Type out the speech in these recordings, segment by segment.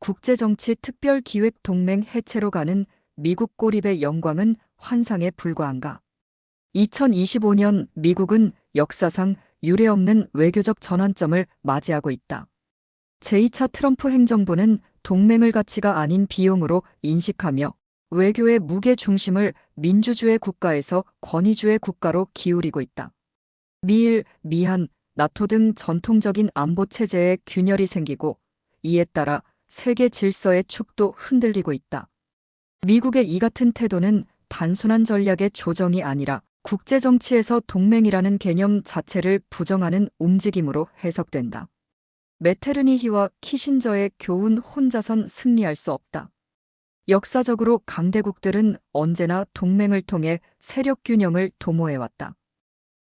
국제정치 특별기획동맹 해체로 가는 미국 고립의 영광은 환상에 불과한가. 2025년 미국은 역사상 유례없는 외교적 전환점을 맞이하고 있다. 제2차 트럼프 행정부는 동맹을 가치가 아닌 비용으로 인식하며 외교의 무게 중심을 민주주의 국가에서 권위주의 국가로 기울이고 있다. 미일, 미한, 나토 등 전통적인 안보 체제에 균열이 생기고 이에 따라 세계 질서의 축도 흔들리고 있다. 미국의 이 같은 태도는 단순한 전략의 조정이 아니라 국제 정치에서 동맹이라는 개념 자체를 부정하는 움직임으로 해석된다. 메테르니히와 키신저의 교훈 혼자선 승리할 수 없다. 역사적으로 강대국들은 언제나 동맹을 통해 세력 균형을 도모해왔다.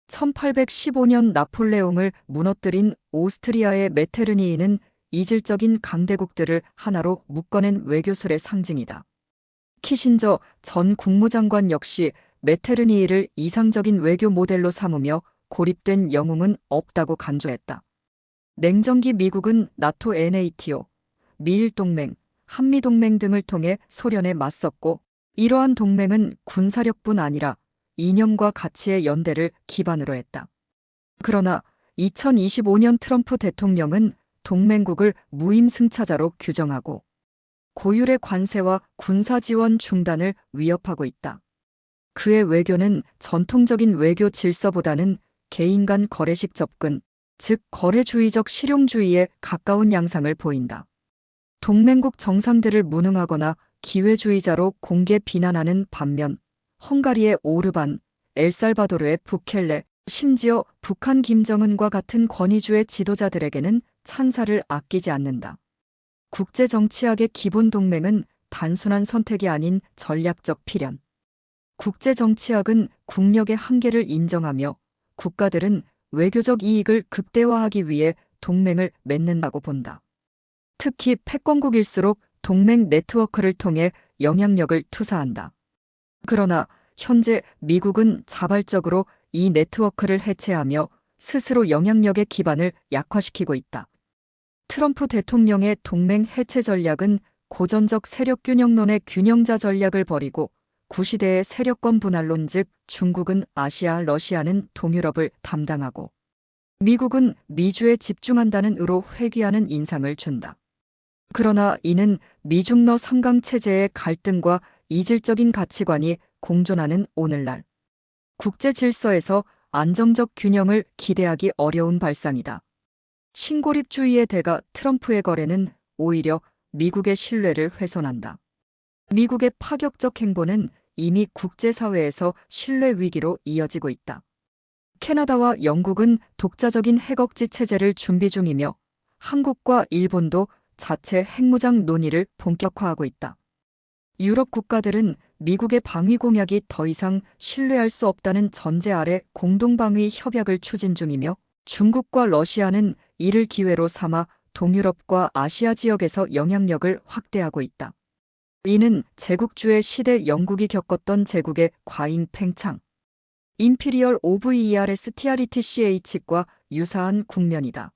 1815년 나폴레옹을 무너뜨린 오스트리아의 메테르니히는 이질적인 강대국들을 하나로 묶어낸 외교술의 상징이다. 키신저 전 국무장관 역시 메테르니히를 이상적인 외교 모델로 삼으며 고립된 영웅은 없다고 간주했다. 냉전기 미국은 나토 NATO, 미일동맹, 한미동맹 등을 통해 소련에 맞섰고 이러한 동맹은 군사력뿐 아니라 이념과 가치의 연대를 기반으로 했다. 그러나 2025년 트럼프 대통령은 동맹국을 무임승차자로 규정하고 고율의 관세와 군사 지원 중단을 위협하고 있다. 그의 외교는 전통적인 외교 질서보다는 개인 간 거래식 접근, 즉 거래주의적 실용주의에 가까운 양상을 보인다. 동맹국 정상들을 무능하거나 기회주의자로 공개 비난하는 반면 헝가리의 오르반, 엘살바도르의 부켈레, 심지어 북한 김정은과 같은 권위주의 지도자들에게는 찬사를 아끼지 않는다. 국제 정치학의 기본 동맹은 단순한 선택이 아닌 전략적 필연. 국제 정치학은 국력의 한계를 인정하며 국가들은 외교적 이익을 극대화하기 위해 동맹을 맺는다고 본다. 특히 패권국일수록 동맹 네트워크를 통해 영향력을 투사한다. 그러나 현재 미국은 자발적으로 이 네트워크를 해체하며 스스로 영향력의 기반을 약화시키고 있다. 트럼프 대통령의 동맹 해체 전략은 고전적 세력 균형론의 균형자 전략을 버리고 구시대의 세력권 분할론 즉 중국은 아시아, 러시아는 동유럽을 담당하고 미국은 미주에 집중한다는 의로 회귀하는 인상을 준다. 그러나 이는 미중러 3강 체제의 갈등과 이질적인 가치관이 공존하는 오늘날 국제 질서에서 안정적 균형을 기대하기 어려운 발상이다. 신고립주의의 대가 트럼프의 거래는 오히려 미국의 신뢰를 훼손한다. 미국의 파격적 행보는 이미 국제사회에서 신뢰 위기로 이어지고 있다. 캐나다와 영국은 독자적인 핵억지 체제를 준비 중이며 한국과 일본도 자체 핵무장 논의를 본격화하고 있다. 유럽 국가들은 미국의 방위 공약이 더 이상 신뢰할 수 없다는 전제 아래 공동방위 협약을 추진 중이며 중국과 러시아는 이를 기회로 삼아 동유럽과 아시아 지역에서 영향력을 확대하고 있다. 이는 제국주의 시대 영국이 겪었던 제국의 과잉 팽창, 임피리얼 오브 ERS TRETCH과 유사한 국면이다.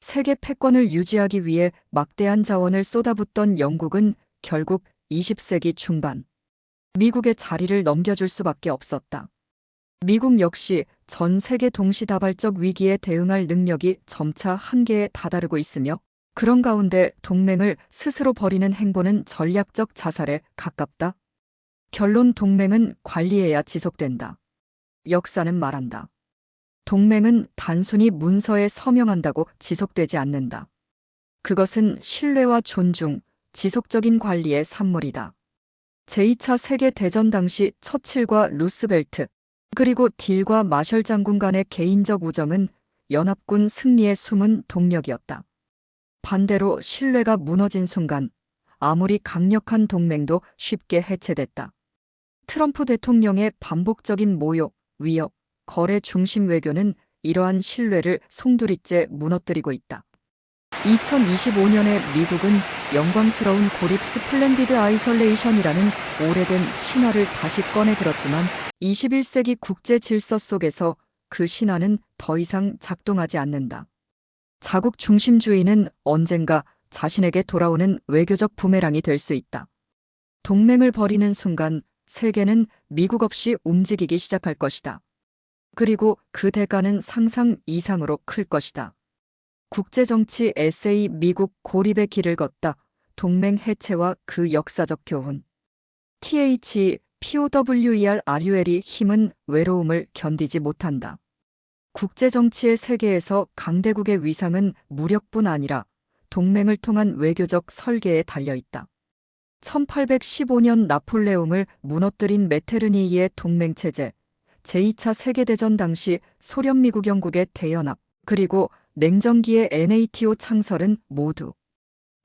세계 패권을 유지하기 위해 막대한 자원을 쏟아붓던 영국은 결국 20세기 중반 미국의 자리를 넘겨줄 수밖에 없었다. 미국 역시 전 세계 동시다발적 위기에 대응할 능력이 점차 한계에 다다르고 있으며 그런 가운데 동맹을 스스로 버리는 행보는 전략적 자살에 가깝다. 결론 동맹은 관리해야 지속된다. 역사는 말한다. 동맹은 단순히 문서에 서명한다고 지속되지 않는다. 그것은 신뢰와 존중, 지속적인 관리의 산물이다. 제2차 세계대전 당시 처칠과 루스벨트, 그리고 딜과 마셜 장군 간의 개인적 우정은 연합군 승리의 숨은 동력이었다. 반대로 신뢰가 무너진 순간 아무리 강력한 동맹도 쉽게 해체됐다. 트럼프 대통령의 반복적인 모욕, 위협, 거래 중심 외교는 이러한 신뢰를 송두리째 무너뜨리고 있다. 2025년에 미국은 영광스러운 고립 스플렌디드 아이솔레이션이라는 오래된 신화를 다시 꺼내 들었지만 21세기 국제 질서 속에서 그 신화는 더 이상 작동하지 않는다. 자국 중심주의는 언젠가 자신에게 돌아오는 외교적 부메랑이 될 수 있다. 동맹을 벌이는 순간 세계는 미국 없이 움직이기 시작할 것이다. 그리고 그 대가는 상상 이상으로 클 것이다. 국제정치 에세이 미국 고립의 길을 걷다. 동맹 해체와 그 역사적 교훈. TH, POWER, RUL이 힘은 외로움을 견디지 못한다. 국제정치의 세계에서 강대국의 위상은 무력뿐 아니라 동맹을 통한 외교적 설계에 달려있다. 1815년 나폴레옹을 무너뜨린 메테르니히의 동맹체제, 제2차 세계대전 당시 소련 미국 영국의 대연합, 그리고 냉전기의 NATO 창설은 모두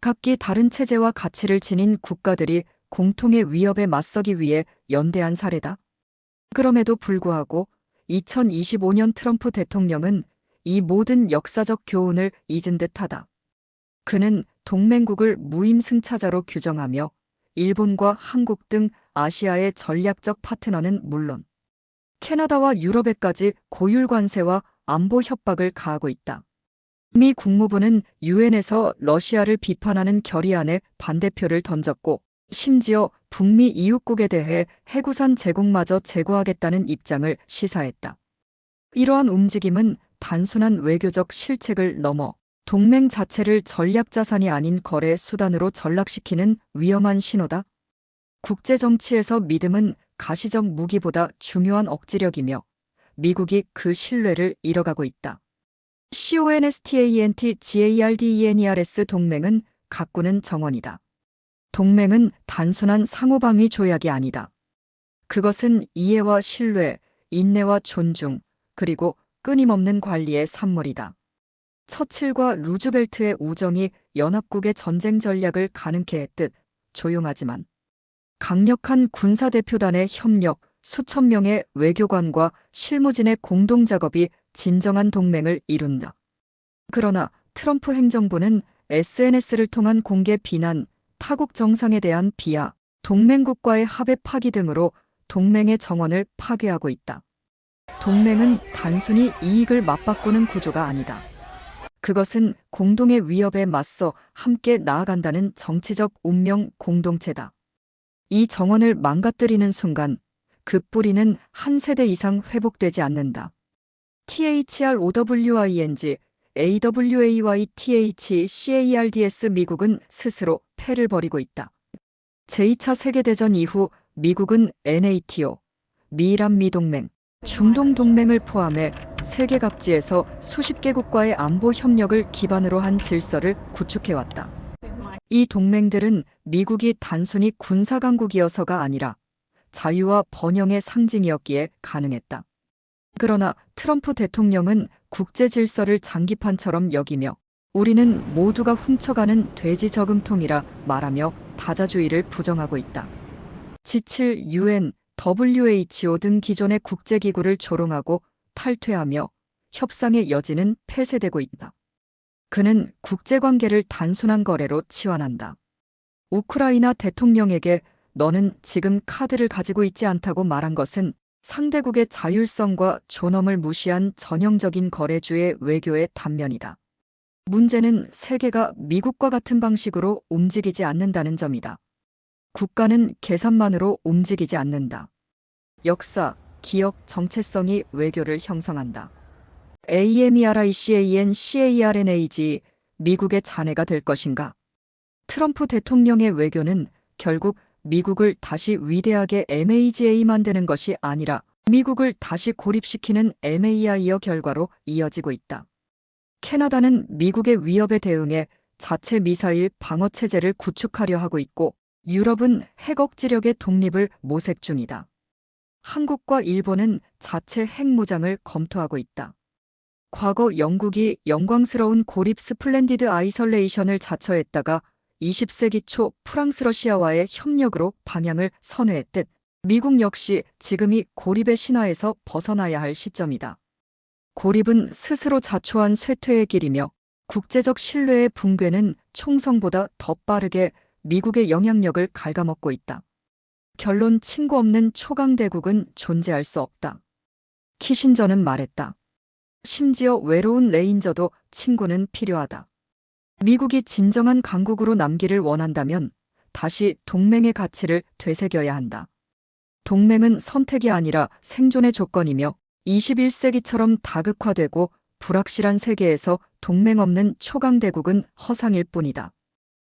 각기 다른 체제와 가치를 지닌 국가들이 공통의 위협에 맞서기 위해 연대한 사례다. 그럼에도 불구하고 2025년 트럼프 대통령은 이 모든 역사적 교훈을 잊은 듯하다. 그는 동맹국을 무임승차자로 규정하며 일본과 한국 등 아시아의 전략적 파트너는 물론 캐나다와 유럽에까지 고율 관세와 안보 협박을 가하고 있다. 미 국무부는 유엔에서 러시아를 비판하는 결의안에 반대표를 던졌고 심지어 북미 이웃국에 대해 해구산 제공마저 제거하겠다는 입장을 시사했다. 이러한 움직임은 단순한 외교적 실책을 넘어 동맹 자체를 전략 자산이 아닌 거래 수단으로 전락시키는 위험한 신호다. 국제 정치에서 믿음은 가시적 무기보다 중요한 억지력이며 미국이 그 신뢰를 잃어가고 있다. CONSTANT GARDENERS 동맹은 가꾸는 정원이다. 동맹은 단순한 상호방위 조약이 아니다. 그것은 이해와 신뢰, 인내와 존중, 그리고 끊임없는 관리의 산물이다. 처칠과 루즈벨트의 우정이 연합국의 전쟁 전략을 가능케 했듯 조용하지만 강력한 군사대표단의 협력, 수천 명의 외교관과 실무진의 공동 작업이 진정한 동맹을 이룬다. 그러나 트럼프 행정부는 SNS를 통한 공개 비난, 타국 정상에 대한 비하, 동맹국과의 합의 파기 등으로 동맹의 정원을 파괴하고 있다. 동맹은 단순히 이익을 맞바꾸는 구조가 아니다. 그것은 공동의 위협에 맞서 함께 나아간다는 정치적 운명 공동체다. 이 정원을 망가뜨리는 순간 그 뿌리는 한 세대 이상 회복되지 않는다. THROWING, AWAY, THCARDS 미국은 스스로 패를 벌이고 있다. 제2차 세계대전 이후 미국은 NATO, 미란 미동맹, 중동 동맹을 포함해 세계 각지에서 수십 개국과의 안보 협력을 기반으로 한 질서를 구축해왔다. 이 동맹들은 미국이 단순히 군사 강국이어서가 아니라 자유와 번영의 상징이었기에 가능했다. 그러나 트럼프 대통령은 국제 질서를 장기판처럼 여기며 우리는 모두가 훔쳐가는 돼지 저금통이라 말하며 다자주의를 부정하고 있다. G7, UN, WHO 등 기존의 국제기구를 조롱하고 탈퇴하며 협상의 여지는 폐쇄되고 있다. 그는 국제관계를 단순한 거래로 치환한다. 우크라이나 대통령에게 너는 지금 카드를 가지고 있지 않다고 말한 것은 상대국의 자율성과 존엄을 무시한 전형적인 거래주의 외교의 단면이다. 문제는 세계가 미국과 같은 방식으로 움직이지 않는다는 점이다. 국가는 계산만으로 움직이지 않는다. 역사, 기억, 정체성이 외교를 형성한다. AMERICAN CARNAG 미국의 자네가 될 것인가? 트럼프 대통령의 외교는 결국 미국을 다시 위대하게 MAGA 만드는 것이 아니라 미국을 다시 고립시키는 MAI어 결과로 이어지고 있다. 캐나다는 미국의 위협에 대응해 자체 미사일 방어 체제를 구축하려 하고 있고 유럽은 핵 억지력의 독립을 모색 중이다. 한국과 일본은 자체 핵무장을 검토하고 있다. 과거 영국이 영광스러운 고립 스플렌디드 아이설레이션을 자처했다가 20세기 초 프랑스 러시아와의 협력으로 방향을 선회했듯 미국 역시 지금이 고립의 신화에서 벗어나야 할 시점이다. 고립은 스스로 자초한 쇠퇴의 길이며 국제적 신뢰의 붕괴는 총성보다 더 빠르게 미국의 영향력을 갉아먹고 있다. 결론 친구 없는 초강대국은 존재할 수 없다. 키신저는 말했다. 심지어 외로운 레인저도 친구는 필요하다. 미국이 진정한 강국으로 남기를 원한다면 다시 동맹의 가치를 되새겨야 한다. 동맹은 선택이 아니라 생존의 조건이며 21세기처럼 다극화되고 불확실한 세계에서 동맹 없는 초강대국은 허상일 뿐이다.